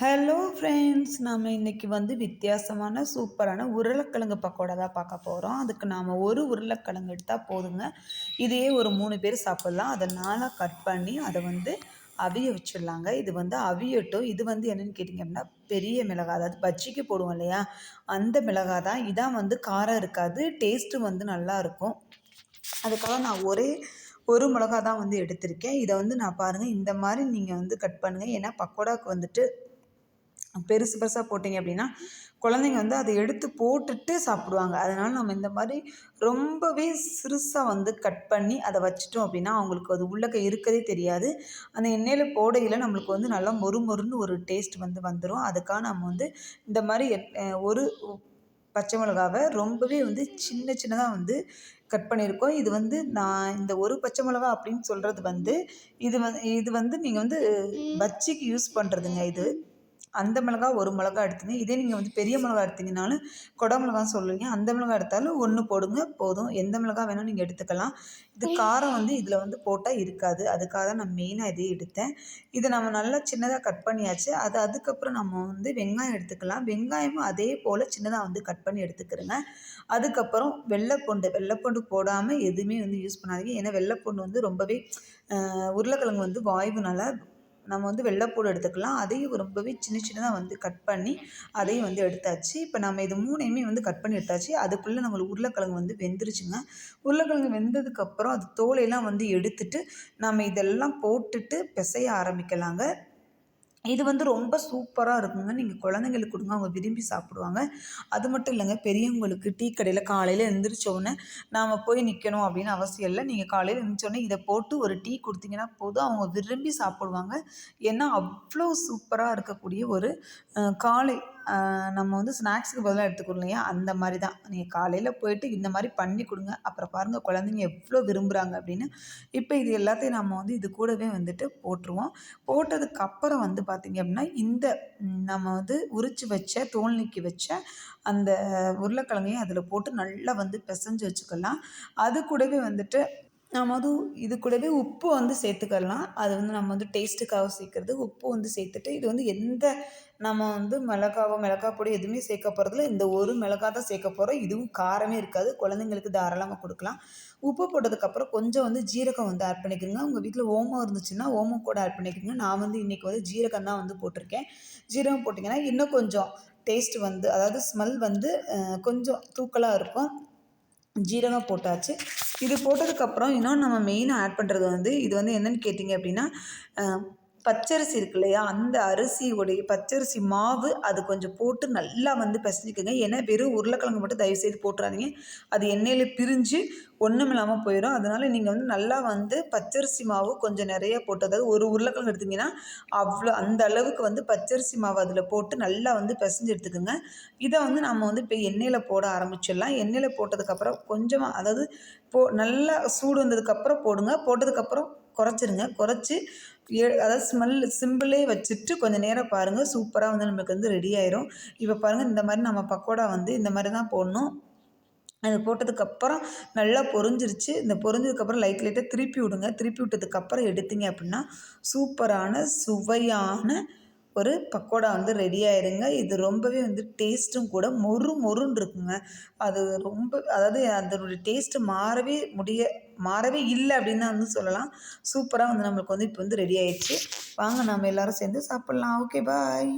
Hello friends நாம் இன்றைக்கி வந்து வித்தியாசமான சூப்பரான உருளைக்கிழங்கு பக்கோடா தான் பார்க்க போகிறோம் அதுக்கு நாம் ஒரு உருளைக்கிழங்கு எடுத்தால் போதுங்க. இதையே ஒரு மூணு பேர் சாப்பிட்லாம். அதை நாளாக கட் பண்ணி அதை வந்து அவிய வச்சிடலாங்க. இது வந்து அவியட்டும். இது வந்து என்னென்னு கேட்டிங்க அப்படின்னா பெரிய மிளகாய். அதாவது பஜ்ஜிக்கு போடுவோம் இல்லையா? அந்த மிளகாய் தான். இதான் வந்து காரம் இருக்காது. டேஸ்ட்டு வந்து நல்லா இருக்கும். அதுக்காக நான் ஒரே ஒரு மிளகா தான் வந்து எடுத்திருக்கேன். இதை வந்து நான் பாருங்கள் இந்த மாதிரி நீங்கள் வந்து கட் பண்ணுங்கள் ஏன்னா பக்கோடாவுக்கு வந்துட்டு பெருசு பெருசாக போட்டிங்க அப்படின்னா குழந்தைங்க வந்து அதை எடுத்து போட்டுட்டு சாப்பிடுவாங்க. அதனால் நம்ம இந்த மாதிரி ரொம்பவே சிறுசாக வந்து கட் பண்ணி அதை வச்சிட்டோம் அப்படின்னா அவங்களுக்கு அது உள்ளக்க இருக்கதே தெரியாது. அந்த எண்ணெயில் போடையில் நம்மளுக்கு வந்து நல்லா மொறு மொறுன்னு ஒரு டேஸ்ட் வந்து வந்துடும் அதுக்காக நம்ம வந்து இந்த மாதிரி ஒரு பச்சை மிளகாவை ரொம்பவே வந்து சின்ன சின்னதாக வந்து கட் பண்ணியிருக்கோம். இது வந்து நான் இந்த ஒரு பச்சை மிளகா அப்படின்னு சொல்கிறது வந்து இது வந்து இது வந்து நீங்கள் வந்து பஜ்ஜிக்கு யூஸ் பண்ணுறதுங்க இது. அந்த மிளகா ஒரு மிளகா எடுத்துங்க. இதே நீங்கள் வந்து பெரிய மிளகா எடுத்திங்கனாலும் கொடை மிளகான்னு சொல்லுவீங்க அந்த மிளகா எடுத்தாலும் ஒன்று போடுங்க போதும். எந்த மிளகா வேணாலும் நீங்கள் எடுத்துக்கலாம். இது காரம் வந்து இதில் வந்து போட்டால் இருக்காது. அதுக்காக தான் நான் மெயினாக இதே எடுத்தேன். இதை நம்ம நல்லா சின்னதாக கட் பண்ணியாச்சு. அது அதுக்கப்புறம் நம்ம வந்து வெங்காயம் எடுத்துக்கலாம். வெங்காயமும் அதே போல் சின்னதாக வந்து கட் பண்ணி எடுத்துக்கிறேங்க. அதுக்கப்புறம் வெள்ளைப்பூண்டு வெள்ளைப்பூண்டு போடாமல் எதுவுமே வந்து யூஸ் பண்ணாதீங்க. ஏன்னா வெள்ளைப்பூண்டு வந்து ரொம்பவே உருளைக்கிழங்கு வந்து வாய்வுனால நம்ம வந்து வெள்ளைப்பூடு எடுத்துக்கலாம். அதையும் ரொம்பவே சின்ன சின்னதாக வந்து கட் பண்ணி அதையும் வந்து எடுத்தாச்சு. இப்போ நம்ம இது மூணையுமே வந்து கட் பண்ணி எடுத்தாச்சு. அதுக்குள்ளே நம்மளுக்கு உருளைக்கிழங்கு வந்து வெந்துருச்சுங்க. உருளைக்கிழங்கு வெந்ததுக்கப்புறம் அது தோலையெல்லாம் வந்து எடுத்துட்டு நம்ம இதெல்லாம் போட்டுட்டு பிசைய ஆரம்பிக்கலாங்க. இது வந்து ரொம்ப சூப்பராக இருக்குங்க. நீங்கள் குழந்தைங்களுக்கு கொடுங்க அவங்க விரும்பி சாப்பிடுவாங்க. அது மட்டும் இல்லைங்க பெரியவங்களுக்கு டீ கடையில் காலையில் எழுந்திரிச்சோடனே நாம் போய் நிற்கணும் அப்படின்னு அவசியம் இல்லை. நீங்கள் காலையில் எழுந்திரிச்சோடனே இதை போட்டு ஒரு டீ கொடுத்தீங்கன்னா போதும். அவங்க விரும்பி சாப்பிடுவாங்க. ஏன்னா அவ்வளோ சூப்பராக இருக்கக்கூடிய ஒரு காலை நம்ம வந்து ஸ்நாக்ஸுக்கு பதிலாக எடுத்துக்கிறோம் இல்லையா அந்த மாதிரி தான் நீங்கள் காலையில் போயிட்டு இந்த மாதிரி பண்ணி கொடுங்க. அப்புறம் பாருங்கள் குழந்தைங்க எவ்வளோ விரும்புகிறாங்க அப்படின்னு. இப்போ இது எல்லாத்தையும் நம்ம வந்து இது கூடவே வந்துட்டு போட்டுருவோம். போட்டதுக்கப்புறம் வந்து பார்த்திங்க அப்படின்னா இந்த நம்ம வந்து உரித்து வச்ச தோல் நீக்கி வச்ச அந்த உருளைக்கிழங்கையும் அதில் போட்டு நல்லா வந்து பிசைஞ்சு வச்சுக்கலாம். அது கூடவே வந்துட்டு நம்ம வந்து இது கூடவே உப்பு வந்து சேர்த்துக்கலாம். அது வந்து நம்ம வந்து டேஸ்ட்டுக்காக சேர்க்குறது. உப்பு வந்து சேர்த்துட்டு இது வந்து எந்த நம்ம வந்து மிளகாவோ மிளகா பொடி எதுவுமே சேர்க்க போகிறதில்ல இந்த ஒரு மிளகா தான் சேர்க்க போகிறோம் இதுவும் காரமே இருக்காது. குழந்தைங்களுக்கு தாராளமாக கொடுக்கலாம். உப்பு போட்டதுக்கப்புறம் கொஞ்சம் வந்து ஜீரகம் வந்து ஆட் பண்ணிக்கிறீங்க. உங்கள் வீட்டில் ஓமம் இருந்துச்சுன்னா ஓமம் கூட ஆட் பண்ணிக்கிறீங்க. நான் வந்து இன்றைக்கி வந்து ஜீரகம் தான் வந்து போட்டிருக்கேன். ஜீரகம் போட்டிங்கன்னா இன்னும் கொஞ்சம் டேஸ்ட் வந்து அதாவது ஸ்மெல் வந்து கொஞ்சம் தூக்கலாக இருக்கும். ஜீரகம் போட்டாச்சு. இது போட்டதுக்கப்புறம் இன்னொன்று நம்ம மெயினாக ஆட் பண்ணுறது வந்து இது வந்து என்னென்னு கேட்டிங்க அப்படின்னா பச்சரிசி இருக்கு இல்லையா? அந்த அரிசியுடைய பச்சரிசி மாவு அது கொஞ்சம் போட்டு நல்லா வந்து பிசைஞ்சிக்கோங்க. ஏன்னா வெறும் உருளைக்கிழங்கு மட்டும் தயவு செய்து போட்டுறாதீங்க. அது எண்ணெயில் பிரிஞ்சு ஒன்றும் இல்லாமல் போயிடும் அதனால் நீங்கள் வந்து நல்லா வந்து பச்சரிசி மாவு கொஞ்சம் நிறைய போட்டு அதாவது ஒரு உருளைக்கிழங்கு எடுத்திங்கன்னா அவ்வளோ அந்த அளவுக்கு வந்து பச்சரிசி மாவு அதில் போட்டு நல்லா வந்து பிசைஞ்சு எடுத்துக்கோங்க. இதை வந்து நம்ம வந்து இப்போ எண்ணெயில் போட ஆரம்பிச்சிடலாம். எண்ணெயில் போட்டதுக்கப்புறம் கொஞ்சமாக அதாவது போ நல்லா சூடு வந்ததுக்கப்புறம் போடுங்க. போட்டதுக்கப்புறம் குறைச்சிருங்க. குறைச்சி ஏ அதாவது ஸ்மெல் சிம்பிளே வச்சுட்டு கொஞ்சம் நேரம் பாருங்கள் சூப்பராக வந்து நம்மளுக்கு வந்து ரெடி ஆயிரும். இப்போ பாருங்கள் இந்த மாதிரி நம்ம பக்கோடா வந்து இந்த மாதிரி தான் போடணும். அது போட்டதுக்கப்புறம் நல்லா பொறிஞ்சிருச்சு இந்த பொரிஞ்சதுக்கப்புறம் லைட் லைட்டாக திருப்பி விடுங்க. திருப்பி விட்டதுக்கப்புறம் எடுத்தீங்க அப்படின்னா சூப்பரான சுவையான ஒரு பக்கோடா வந்து ரெடி ஆயிருங்க. இது ரொம்பவே வந்து டேஸ்ட்டும் கூட மொறு மொறுன்னு இருக்குங்க. அது ரொம்ப அதாவது அதனுடைய டேஸ்ட்டு மாறவே முடிய மாறவே இல்லை அப்படின்னு தான் வந்து சொல்லலாம். சூப்பராக வந்து நம்மளுக்கு வந்து இப்போ வந்து ரெடி ஆயிடுச்சு. வாங்க நம்ம எல்லோரும் சேர்ந்து சாப்பிட்லாம். Okay bye